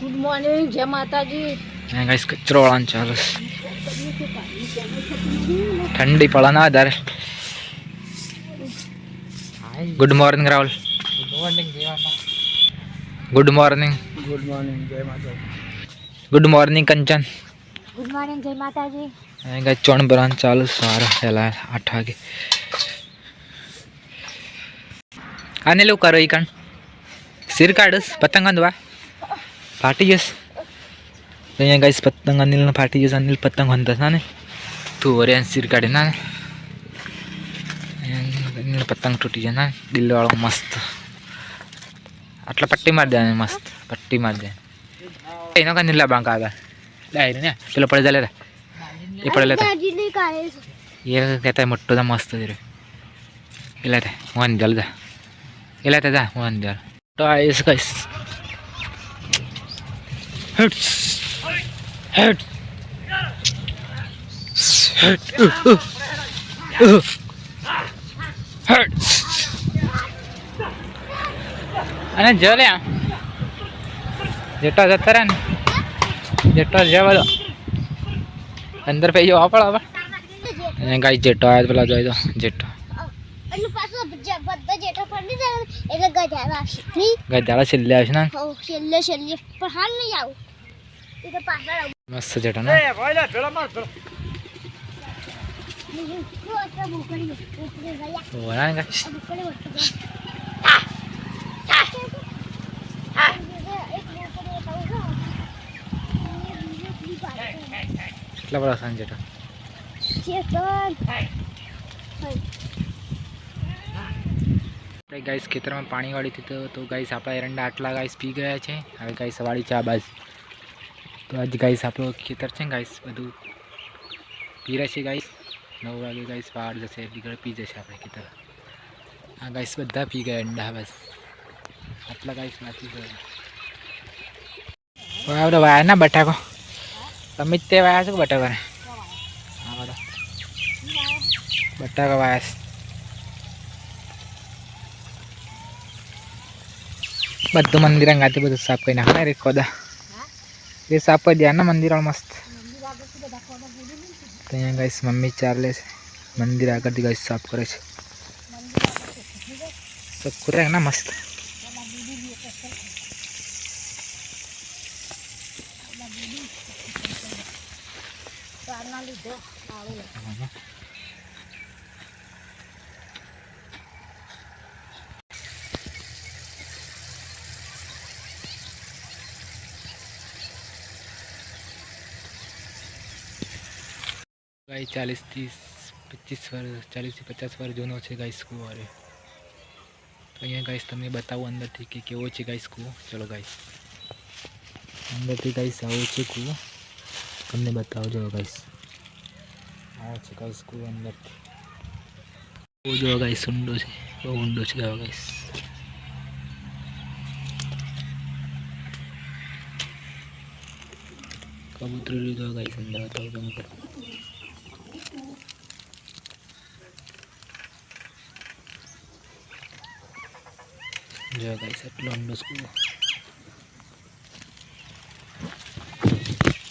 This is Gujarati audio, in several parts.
ગુડ મોર્નિંગ જય માતાજી અહીંયા ગાઈસ કચરો વાળવાનું ચાલે. છે. ઠંડી પડે ના વધારે good morning Rahul good morning જય ગુડ મોર્નિંગ ગુડ મોર્નિંગ જય માતા good morning Kanchan. Good morning જય માતાજી અહીંયા ગાઈસ ચોણ ભરવાનું ચાલુ છે સવારે પહેલા આઠ વાગે. આને લેવું કરો ઈ કણ? સિર કાઢસ પતંગ અંધવા ફાટી જશે તો અહીંયા ગાઈસ પતંગ અનિલને ફાટી જશે અનિલ પતંગ અંધસ ના ને તું વરે સિર કાઢી ના ને પતંગ તૂટી જાય ના દિલવાળો મસ્ત આટલા પટ્ટી મારી દેવાની મસ્ત પટ્ટી મારી દે એનો કાંઈ નીલા બાંકા આગળ ડાયરી ને પેલો પડે રે એ પડે લેતા એ કહેતા મોટો તો મસ્ત છે રે એ લેતા હું અંજલ જા એ લેતા જા હું અંજલ તો આ કઈશ હેટ હેટ હેટ હેટ અને જલ્યા લે જેટલા જતા રહે ને જેટલા જવા દો. અંદર પૈ જવા પડે હવે. અને ગાઈ જેટો આવ્યો પેલા જોઈ દો જેટો ગધેડા છેલ્લે આવશે ને? છેલ્લે છેલ્લે. પણ હાલ નહીં આવું. મસ્ત જટા ને. એ ભાઈ ભેળા માર ભેળા. કેટલા બધા સાંજ જેટો આપણે ગાઈસ ખેતરમાં પાણી વાળી હતી તો તો ગાઈસ આપણા એરંડા આટલા ગાઈસ પી ગયા છે. હવે ગાઈસ વાળી ચા બાજ તો આજ ગાઈસ આપણું ખેતર છે ને ગાઈસ બધું પી રહ્યા છે ગાઈસ નવ વાગે ગાઈસ બહાર જશે એટલી ઘડી પી જશે આપણે ખેતર આ ગાઈસ બધા પી ગયા અંડા બસ આટલા ગાઈસ નાખી ગયા બધા વાયા ના બટાકો તમે જ તે વાયા છો કે બટાકા હા બધા બટાકા વાયા છે બધું મંદિર અંગાથી બધું સાફ કરી નાખે રે ये साप दिया ना मंदिर और guys तो Charles गाइस मम्मी di ले मंदिर आकर दी गाइस साफ करे આવું ગાઈ ચાલીસથી પચીસ વર્ષ ચાલીસથી પચાસ વર્ષ જૂનો છે ગાઈસ કૂવો અરે તો અહીંયા ગાઈસ તમને બતાવું અંદરથી કે કેવો છે ગાઈસ કૂવો ચલો ગાઈસ અંદરથી ગાઈસ આવો છે કૂવો તમને બતાવો ચલો ગાઈસ આવો છે ગાઈસ કૂવો અંદરથી કૂવો જો ગાઈસ ઊંડો છે બહુ ઊંડો છે ગાવો ગાઈસ કબૂતરી લીધો ગાઈસ અંદર બતાવો તમને જો ગાઈસ એટલો ઊંડો સ્કૂલ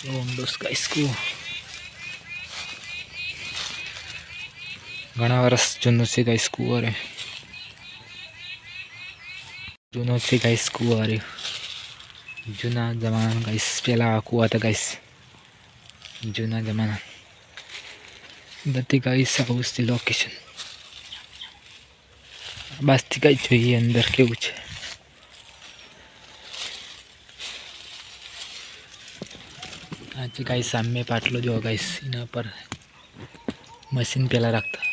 બહુ ઊંડો ગાઈસ સ્કૂલ ઘણા વર્ષ જૂનો છે ગાઈસ સ્કૂલ અરે જૂનો છે ગાઈસ સ્કૂલ અરે જૂના જમાના ગાઈસ પેલા કુવા હતા ગાઈસ જૂના જમાના બધી ગાઈસ આવું છે લોકેશન બસથી કઈ જોઈએ અંદર કેવું છે આજે ગાઈસ સામે પાટલો જો ગાઈસ એના પર મશીન પેલા રાખતા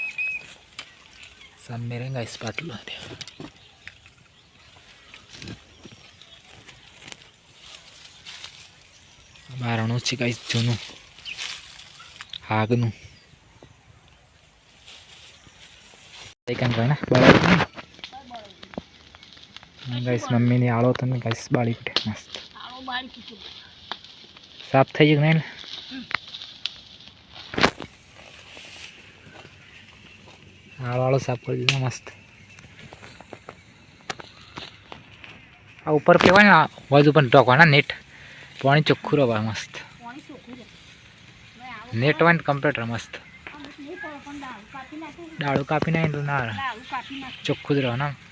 સામે રે ગાઈસ પાટલો બારણું છે ગાઈસ જૂનું આગનું કંઈ ગણા બરાબર ગાઈસ મમ્મીની આળો તમે. ગાઈસ બાળી પીઠે મસ્ત. સાફ થઈ ગયું નહીં? આળો આળો સાફ કરી દીધો. મસ્ત. આ ઉપર કહેવાય ને બાજુ પણ ઢોકવાના નેટ. પાણી ચોખ્ખું રહે મસ્ત. નેટ હોય ને કમ્પ્યુટર મસ્ત. કાપી નાખે. ડાળું કાપી નાખીને તો ના નાખે. ચોખ્ખું જ રહે ને?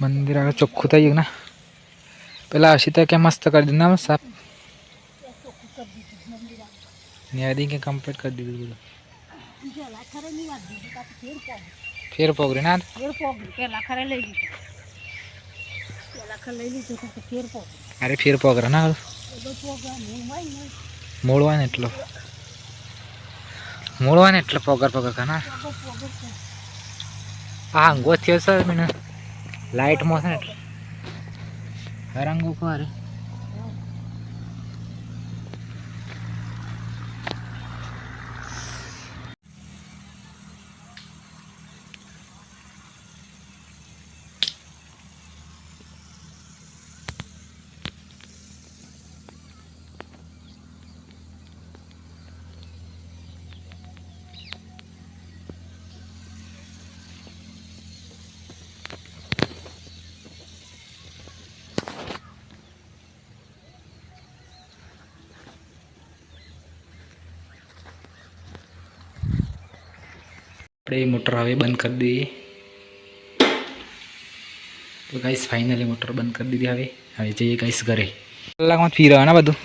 મંદિર આગળ ચોખ્ખું થઈ ગયું ને પેલા હસી તો કે મસ્ત કરી દીધું ના સાફ ન્યાદી કે કમ્પ્લીટ કરી દીધું બધું પેલા ખરે ની વાત દીધી કાપી ફેર પોગ ફેર પોગરી ના ફેર પોગ પેલા ખરે લઈ લીધું પેલા ખરે લઈ લીધું તો ફેર પોગ અરે ફેર પોગરે ના બધો પોગ હું હોય ને મૂળવા ને એટલો મૂળવા ને એટલો પગર પગર કા ના પોગો પોગો છે આ અંગો થયો સર મને લાઇટમાં છે ને? રંગો કરે આપણે મોટર હવે બંધ કરી દઈએ. તો ગાઈસ ફાઇનલી મોટર બંધ કરી દીધી હવે. હવે જઈએ ગાઈસ ઘરે. કલાકમાં ફી રહ્યો ને બધું?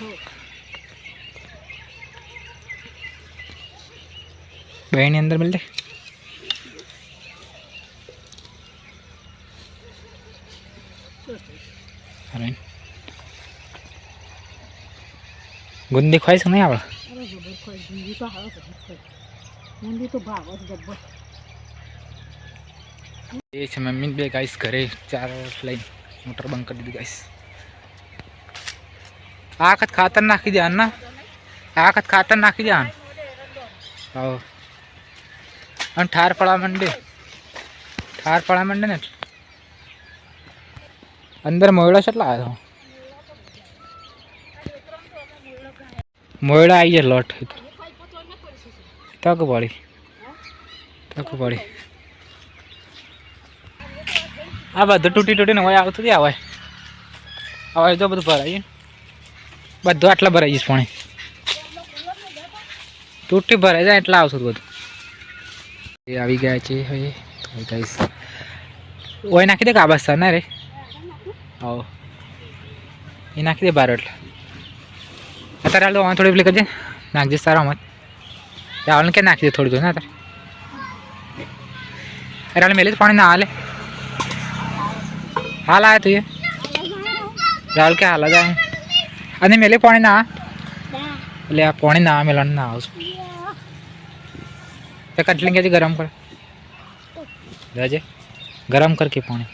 બહેની અંદર મળે ગુંદી ખવાઈશ નહીં આપણે ગુંદી તો ભાવ જ જબર. એ છે મમ્મી બે ગાઈસ ઘરે ચાર લઈ મોટર બંધ કરી દીધી ગાઈસ આ વખત ખાતર નાખી દે ના આ વખત ખાતર નાખી દે હા અને ઠાર પડા માંડે. ઠાર પડા માંડે ને. અંદર મોયડો કેટલા આવ્યો મોયડા આવી જાય લોટ તક પડી. તક પડી. આ બધું તૂટી તૂટીને હોય આવતું જ આવે. હવે જો બધું ભરાય. બધું આટલા ભરાઈ જઈશ પાણી. તૂટી ભરાઈ જાય એટલે આવશું બધું. એ આવી ગયા છે તો ઓય નાખી દે કાબા સર, ના રે. આવો. એ નાખી દે બાર એટલે. અત્યારે હાલ તો થોડી પેલી કરજે. નાખજે સારા મત રાવલને કે નાખી દે થોડી જો ને અત્યારે અરે હાલ મેલે જ પાણી, ના હાલે. આયા તું એ? રાहुल કે હાલ જ આયા અને મેલે પાણી ના? એટલે આ પાણી ના, મેલણ ના આવશું તો કટલિંગ ગરમ કર. રાજે ગરમ કર કે પાણી.